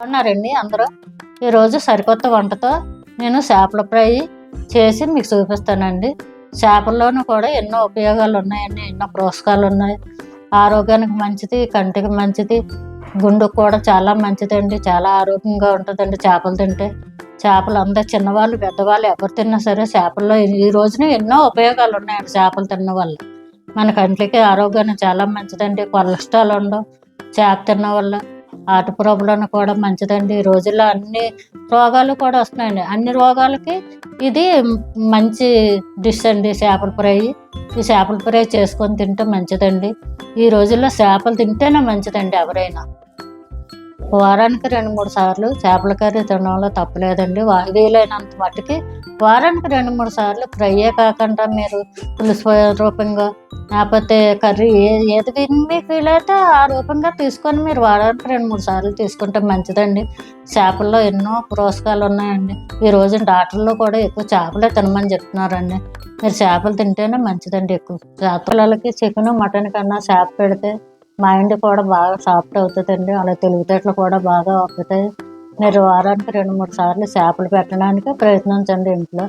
ఉన్నారండి అందరూ. ఈరోజు సరికొత్త వంటతో నేను చేపల ఫ్రై చేసి మీకు చూపిస్తానండి. చేపల్లోనూ కూడా ఎన్నో ఉపయోగాలు ఉన్నాయండి ఎన్నో పోషకాలు ఉన్నాయి. ఆరోగ్యానికి మంచిది కంటికి మంచిది గుండెకు కూడా చాలా మంచిదండి చాలా ఆరోగ్యంగా ఉంటుందండి చేపలు తింటే. చేపలు అందరు చిన్నవాళ్ళు పెద్దవాళ్ళు ఎవరు తిన్నా సరే చేపల్లో ఈ రోజున ఎన్నో ఉపయోగాలు ఉన్నాయండి చేపలు తిన్న వల్ల. మన కంటికి ఆరోగ్యానికి చాలా మంచిదండి కొలెస్ట్రాల్ ఉండవు చేప తిన్న వల్ల. హార్ట్ ప్రాబ్లం కూడా మంచిదండి. ఈ రోజుల్లో అన్ని రోగాలు కూడా వస్తున్నాయండి. అన్ని రోగాలకి ఇది మంచి డిష్ అండి చేపల ఫ్రై. ఈ చేపల ఫ్రై చేసుకొని తింటే మంచిదండి. ఈ రోజుల్లో చేపలు తింటేనే మంచిదండి ఎవరైనా. వారానికి రెండు మూడు సార్లు చేపల కర్రీ తినడంలో తప్పలేదండి. వా- వీలైనంత మట్టుకి వారానికి రెండు మూడు సార్లు ఫ్రైయే కాకుండా మీరు పులుసు రూపంగా లేకపోతే కర్రీ ఏ ఏది మీకు వీలైతే ఆ రూపంగా తీసుకొని మీరు వారానికి రెండు మూడు సార్లు తీసుకుంటే మంచిదండి. చేపల్లో ఎన్నో పోషకాలు ఉన్నాయండి. ఈ రోజున డాక్టర్లు కూడా ఎక్కువ చేపలే తినమని చెప్తున్నారండి. మీరు చేపలు తింటేనే మంచిదండి ఎక్కువ. చేపలకి చికెన్ మటన్ కన్నా చేప పెడితే మైండ్ కూడా బాగా సాఫ్ట్ అవుతుందండి. అలా తెలివితేటలు కూడా బాగా అవుతాయి. మీరు వారానికి రెండు మూడు సార్లు చేపలు పెట్టడానికి ప్రయత్నించండి ఇంట్లో.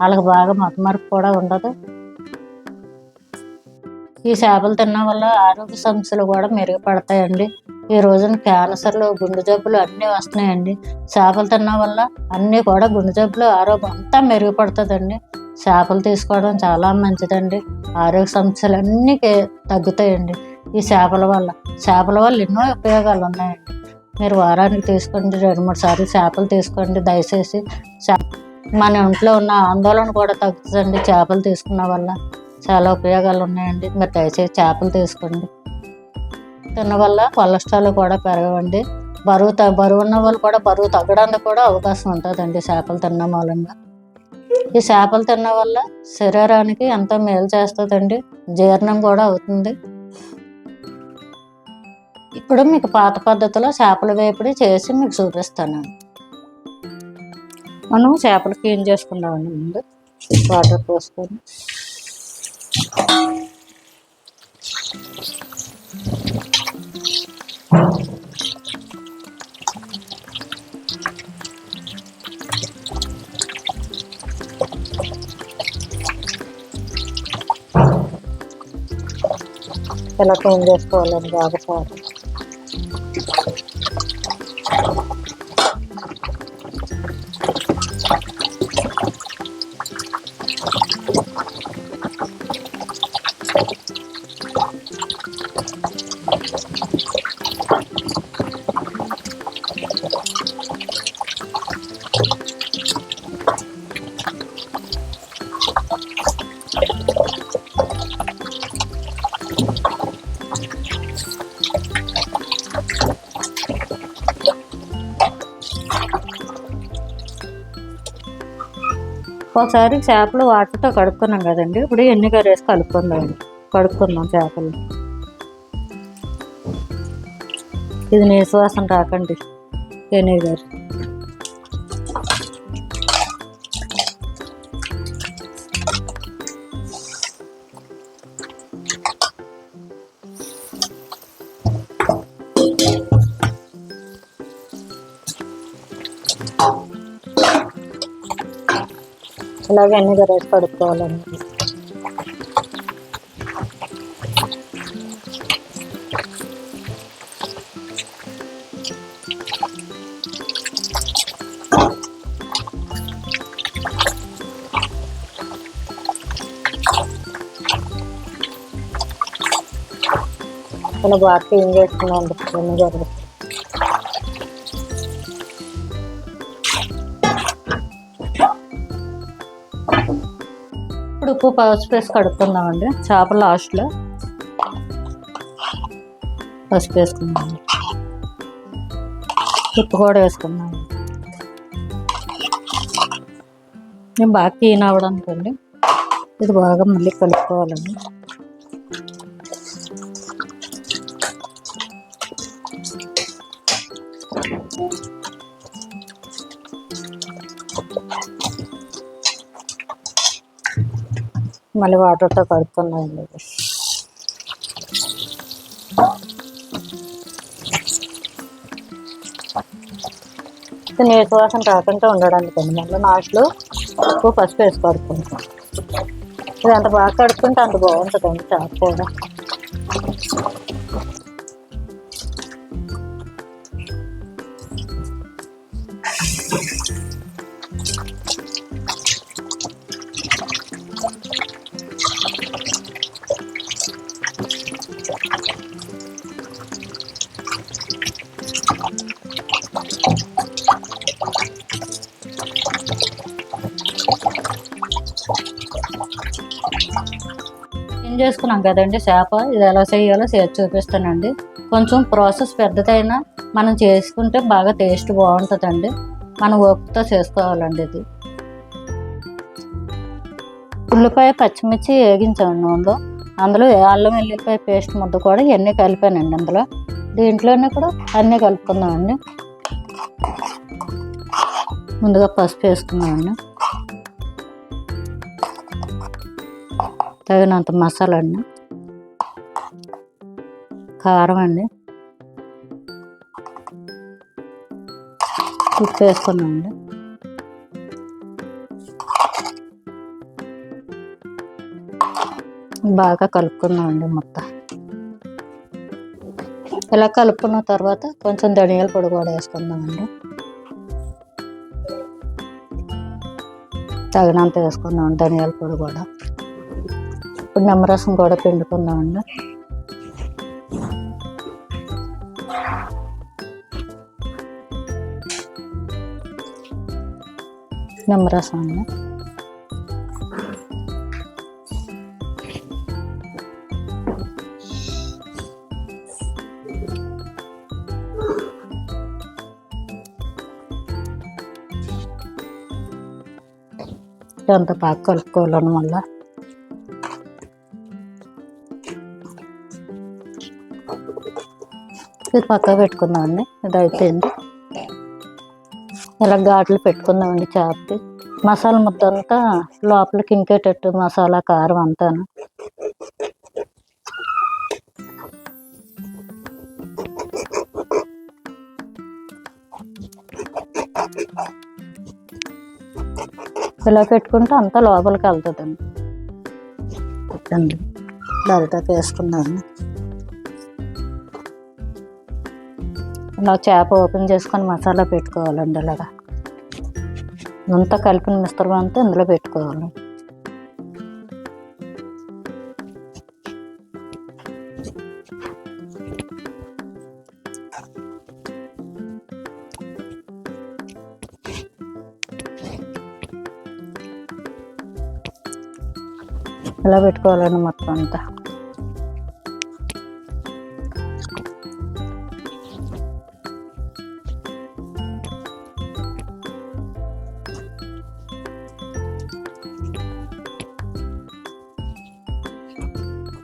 వాళ్ళకి బాగా మతమరుపు కూడా ఉండదు. ఈ చేపలు తినడం వల్ల ఆరోగ్య సమస్యలు కూడా మెరుగుపడతాయండి. ఈ రోజున క్యాన్సర్లు గుండె జబ్బులు అన్నీ వస్తున్నాయండి. చేపలు తినడం వల్ల అన్నీ కూడా గుండె జబ్బులు ఆరోగ్యం అంతా మెరుగుపడుతుందండి. చేపలు తీసుకోవడం చాలా మంచిదండి. ఆరోగ్య సమస్యలు అన్నీ కే- తగ్గుతాయండి. ఈ చేపల వల్ల. చేపల వల్ల ఎన్నో ఉపయోగాలు ఉన్నాయండి. మీరు వారానికి తీసుకోండి రెండు మూడు సార్లు చేపలు తీసుకోండి దయచేసి మన ఇంట్లో ఉన్న ఆందోళన కూడా తగ్గుతుందండి చేపలు తీసుకున్న వల్ల చాలా ఉపయోగాలు ఉన్నాయండి. మీరు దయచేసి చేపలు తీసుకోండి. తిన్న వల్ల కొలెస్ట్రాల్ కూడా పెరగవండి. బరువు త బరువు ఉన్న వాళ్ళు కూడా బరువు తగ్గడానికి కూడా అవకాశం ఉంటుందండి చేపలు తిన్న మూలంగా. ఈ చేపలు తిన్న వల్ల శరీరానికి ఎంతో మేలు చేస్తుందండి. జీర్ణం కూడా అవుతుంది. ఇప్పుడు మీకు పాత పద్ధతిలో చేపల వేపుడు చేసి మీకు చూపిస్తాను. మనం చేపలు క్లీన్ చేసుకుందామండి ముందు. వాటర్ పోసుకొని. ఎలా క్లీన్ చేసుకోవాలండి బాగా ఒకసారి చేపలు వాటర్తో కడుక్కున్నాం కదండి. ఇప్పుడు ఎన్ని వేసి కలుపుకుందాం. కడుక్కుందాం చేపలు. ఇది నీసువాసన రాకండి. ఎన్ని అలాగే అన్ని వేసి కడుక్కోవాలండి ఇలా బాగా క్లీన్ చేసుకున్నాం అన్ని జరుగుతుంది ఉప్పు పసుపు వేసి కడుక్కుందామండి. చేప లాస్ట్లో పసుపు వేసుకుందాం. ఉప్పు కూడా వేసుకుందాం. నేను బాగా క్లీన్ అవ్వడానికి అండి ఇది బాగా మళ్ళీ కలుపుకోవాలండి. మళ్ళీ వాటర్తో కడుక్కున్నాయండి నీటి వాసన రాకుండా ఉండడానికి అండి మళ్ళీ లాస్ట్లో ఉప్పు పసుపు వేసి కడుక్కుంటాం. ఇది అంత బాగా కడుక్కుంటే అంత బాగుంటుందండి చేప కూడా. చేసుకున్నాం కదండి చేప. ఇది ఎలా చేయాలో చూపిస్తానండి. కొంచెం ప్రాసెస్ పెద్దదైనా మనం చేసుకుంటే బాగా టేస్ట్ బాగుంటుందండి. మనం ఓపికతో చేసుకోవాలండి ఇది. ఉల్లిపాయ పచ్చిమిర్చి వేగించాను నూనెలో. అందులో అల్లం వెల్లుల్లిపాయ పేస్ట్ ముద్ద కూడా ఇవన్నీ కలిపానండి అందులో దీంట్లోనే కూడా అన్నీ కలుపుకుందామండి. ముందుగా పసుపు వేసుకుందామండి. తగినంత మసాలా అండి కారం అండి ఉప్పు వేసుకున్నామండి బాగా కలుపుకుందామండి మొత్తం. ఇలా కలుపుకున్న తర్వాత కొంచెం ధనియాల పొడి కూడా వేసుకుందామండి తగినంత వేసుకుందాం ధనియాల పొడి కూడా. ఇప్పుడు నిమ్మరసం కూడా పిండుకుందామండి. నిమ్మరసం అండి. ఎంత బాగా కలుపుకోవాలని ఇది పక్క పెట్టుకుందామండి ఇది అయిపోయింది ఇలా ఘాట్లు పెట్టుకుందామండి చేపకి మసాలా ముద్ద అంతా లోపలికి ఇంకేటట్టు మసాలా కారం అంతాను. ఇలా పెట్టుకుంటే అంతా లోపలికి వెళ్తుందండి. పెట్టండి డైరెక్ట్గా వేసుకున్నాను ఇలా చేప ఓపెన్ చేసుకొని మసాలా పెట్టుకోవాలండి ఇలాగా. అంతా కలిపిన మిశ్రమం అంతా ఇందులో పెట్టుకోవాలి. ఇలా పెట్టుకోవాలండి మొత్తం అంతా.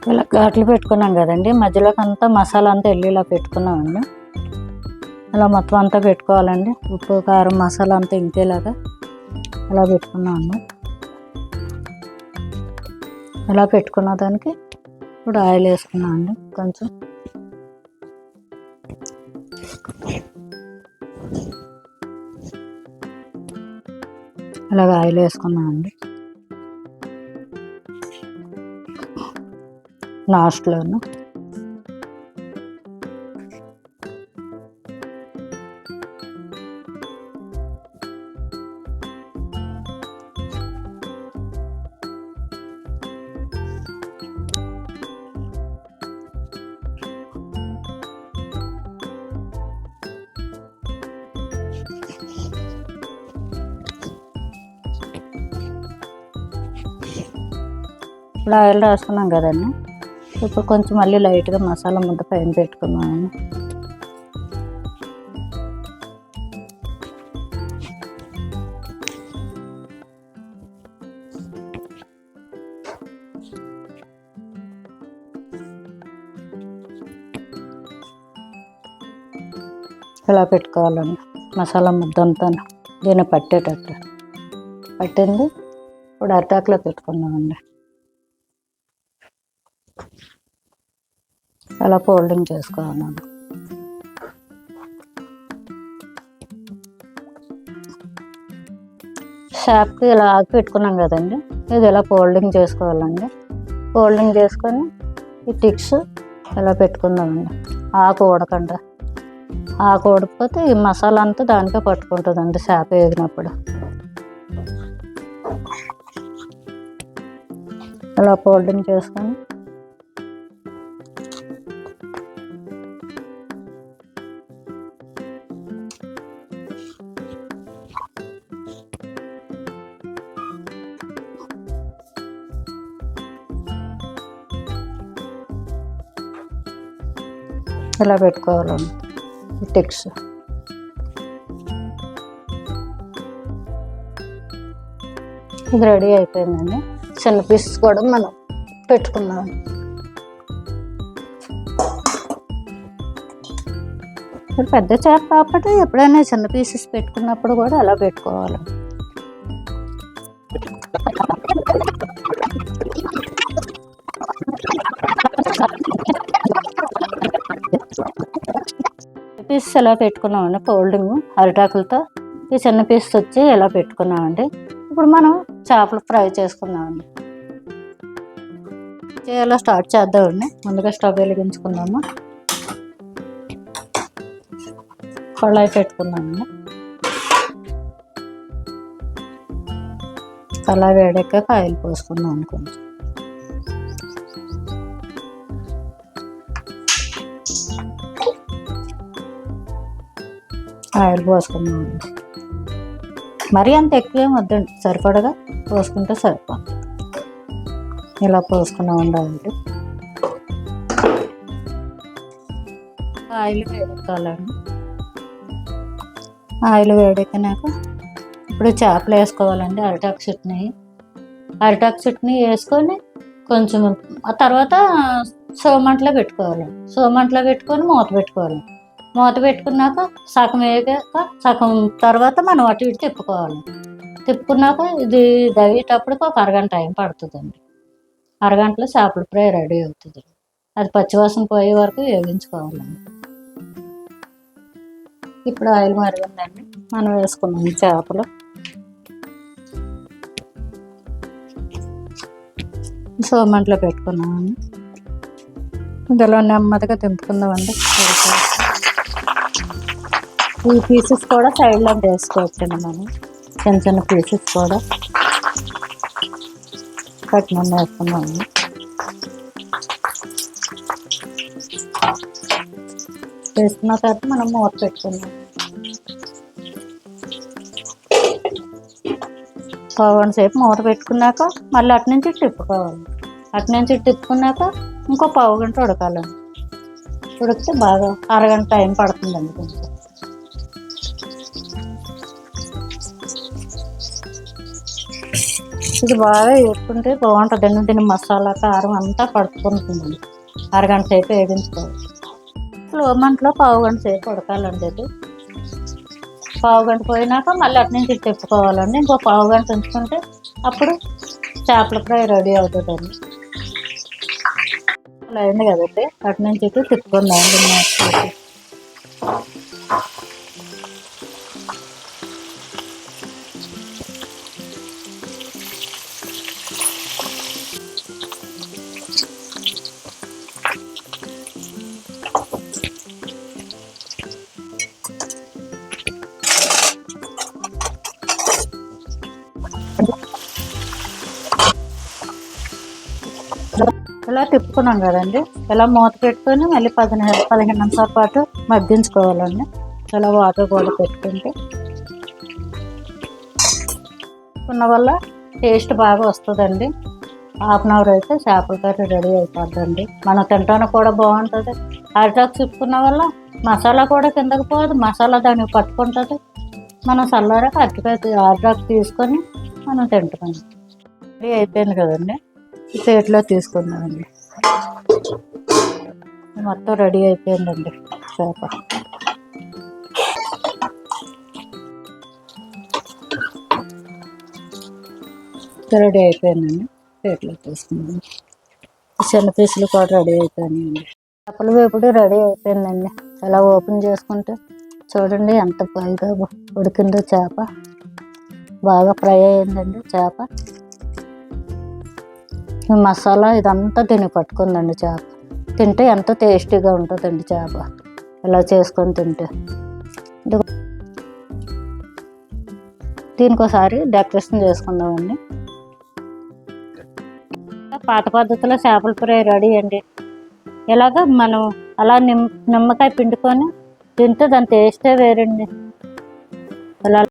ఇలా ఘాట్లు పెట్టుకున్నాం కదండి. మధ్యలోకి అంతా మసాలా అంతా వెళ్ళి ఇలా పెట్టుకున్నామండి. ఇలా మొత్తం అంతా పెట్టుకోవాలండి. ఉప్పు కారం మసాలా అంతా ఇంకేలాగా అలా పెట్టుకున్నాము ఇలా పెట్టుకున్న దానికి ఇప్పుడు ఆయిల్ వేసుకున్నాం అండి కొంచెం. ఇలాగ ఆయిల్ వేసుకున్నాం లాస్ట్లోను ఇప్పుడు ఆయిల్ రాసుకున్నాం కదండి ఇప్పుడు కొంచెం మళ్ళీ లైట్గా మసాలా ముద్ద పైన పెట్టుకున్నాను ఇలా పెట్టుకోవాలండి మసాలా ముద్ద అంతా దీన్ని పట్టేటట్టు. పట్టింది ఇప్పుడు అరిటాకులో పెట్టుకున్నామండి అలా ఫోల్డింగ్ చేసుకోవాలి షాప్కి ఇలా ఆకు పెట్టుకున్నాం కదండి. ఇది ఇలా ఫోల్డింగ్ చేసుకోవాలండి? ఫోల్డింగ్ చేసుకొని ఈ టిక్స్ ఇలా పెట్టుకుందామండి? ఆకు ఉడకండి. ఆకు ఉడకపోతే ఈ మసాలా అంతా దానికే పట్టుకుంటుందండి చేప వేగినప్పుడు. ఇలా ఫోల్డింగ్ చేసుకొని ఇలా పెట్టుకోవాలండి ఈ టిక్స్ ఇది రెడీ అయిపోయిందండి. చిన్న పీసెస్ కూడా మనం పెట్టుకున్నాం ఇప్పుడు పెద్ద చేప కాబట్టి ఎప్పుడైనా చిన్న పీసెస్ పెట్టుకున్నప్పుడు కూడా అలా పెట్టుకోవాలి. పీసెస్ ఎలా పెట్టుకున్నామండి ఫోల్డింగ్ అరిటాకులతో. ఈ చిన్న పీసెస్ వచ్చి ఎలా పెట్టుకున్నామండి. ఇప్పుడు మనం చేపలు ఫ్రై చేసుకుందామండి. చేయాలో స్టార్ట్ చేద్దామండి. ముందుగా స్టవ్ వెలిగించుకుందాము. కళాయి పెట్టుకుందామండి. కళాయి వేడాక కాయలు పోసుకుందాం కొంచెం ఆయిల్ పోసుకుందాం. మరీ అంత ఎక్కువేం వద్దండి. సరిపడగా పోసుకుంటే సరిపోతుంది. ఇలా పోసుకున్నా ఉండాలండి. ఆయిల్ వేడెక్కాలండి. ఆయిల్ వేడెక్కినాక ఇప్పుడు చేపలు వేసుకోవాలండి అరిటాకు చట్నీ. అరిటాకు చట్నీ వేసుకొని కొంచెం ఆ తర్వాత సోమంట్లో పెట్టుకోవాలి. సోమంట్లో పెట్టుకొని మూత పెట్టుకోవాలి. మూత పెట్టుకున్నాక సగం వేగాక సగం తర్వాత మనం అటు ఇటు తిప్పుకోవాలి. తిప్పుకున్నాక ఇది దవ్వేటప్పటికి ఒక అరగంట టైం పడుతుందండి. అరగంటలో చేపల ఫ్రై రెడీ అవుతుంది. అది పచ్చివాసన పోయే వరకు వేగించుకోవాలండి. ఇప్పుడు ఆయిల్ మరిగిందండి. మనం వేసుకున్నాం చేపలు. సోమంట్లో పెట్టుకున్నామండి. ఇందులో నెమ్మదిగా తింపుకుందామండి ఈ పీసెస్ కూడా సైడ్లో వేసుకోవచ్చండి మనం. చిన్న చిన్న పీసెస్ కూడా. కట్నం వేస్తున్నాము వేసుకున్న తర్వాత మనం మూత పెట్టుకున్నాం పవన్ సేపు మూత పెట్టుకున్నాక మళ్ళీ అటు నుంచి తిప్పుకోవాలి. అటు నుంచి తిప్పుకున్నాక ఇంకో పావు గంట ఉడకాలండి. ఉడికితే బాగా అరగంట టైం పడుతుందండి కొంచెం. ఇది బాగా వేసుకుంటే బాగుంటుందండి దీని మసాలా కారం అంతా పడుతుంటుంది అరగంట సేపు వేగించుకోవాలి. లో మంటలో పావు గంట సేపు ఉడకాలండి ఇది. పావు గంట పోయినాక మళ్ళీ అటు నుంచి ఇటు తిప్పుకోవాలండి. ఇంకో పావు గంట ఉంచుకుంటే అప్పుడు చేపల ఫ్రై రెడీ అవుతుందండి. అలా అయింది కదండి. అటు నుంచి ఇటు తిప్పుకుందామండి. ఇలా తిప్పుకున్నాం కదండి. ఇలా మూత పెట్టుకొని మళ్ళీ పదిహేను పదిహేను నిమిషాల పాటు మగ్గించుకోవాలండి. ఇలా వాటర్ కూడా పెట్టుకుంటే. ఉన్న వల్ల టేస్ట్ బాగా వస్తుందండి. హాఫ్ అన్ అవర్ అయితే చేపల కర్రీ రెడీ అయిపోద్దండి. మనం తినడానికి కూడా బాగుంటుంది. అరిటాకు చుట్టుకున్న వల్ల మసాలా కూడా కిందకి పోదు. మసాలా దానికి పట్టుకుంటుంది. మనం చల్లారాక అరటికాయ అరిటాకు తీసుకొని మనం తింటాం రెడీ అయిపోయింది కదండి. ప్లేట్లో తీసుకుందామండి మొత్తం రెడీ అయిపోయిందండి చేప రెడీ అయిపోయిందండి ప్లేట్లో తీసుకుందాం చిన్న పీసులు కూడా రెడీ అయిపోయినాయండి. చేపల వేపుడు రెడీ అయిపోయిందండి. ఎలా ఓపెన్ చేసుకుంటే చూడండి ఎంత పైగా ఉడికిందో చేప. బాగా ఫ్రై అయ్యిందండి చేప. మసాలా ఇదంతా దీన్ని పట్టుకుందండి చేప. తింటే ఎంతో టేస్టీగా ఉంటుందండి చేప. ఇలా చేసుకొని తింటే. దీనికోసారి డెకరేషన్ చేసుకుందామండి. పాత పద్ధతిలో చేపల ఫ్రై రెడీ అండి. ఇలాగ మనం అలా నిమ్ నిమ్మకాయ పిండుకొని తింటే దాని టేస్టే వేరండి. అలా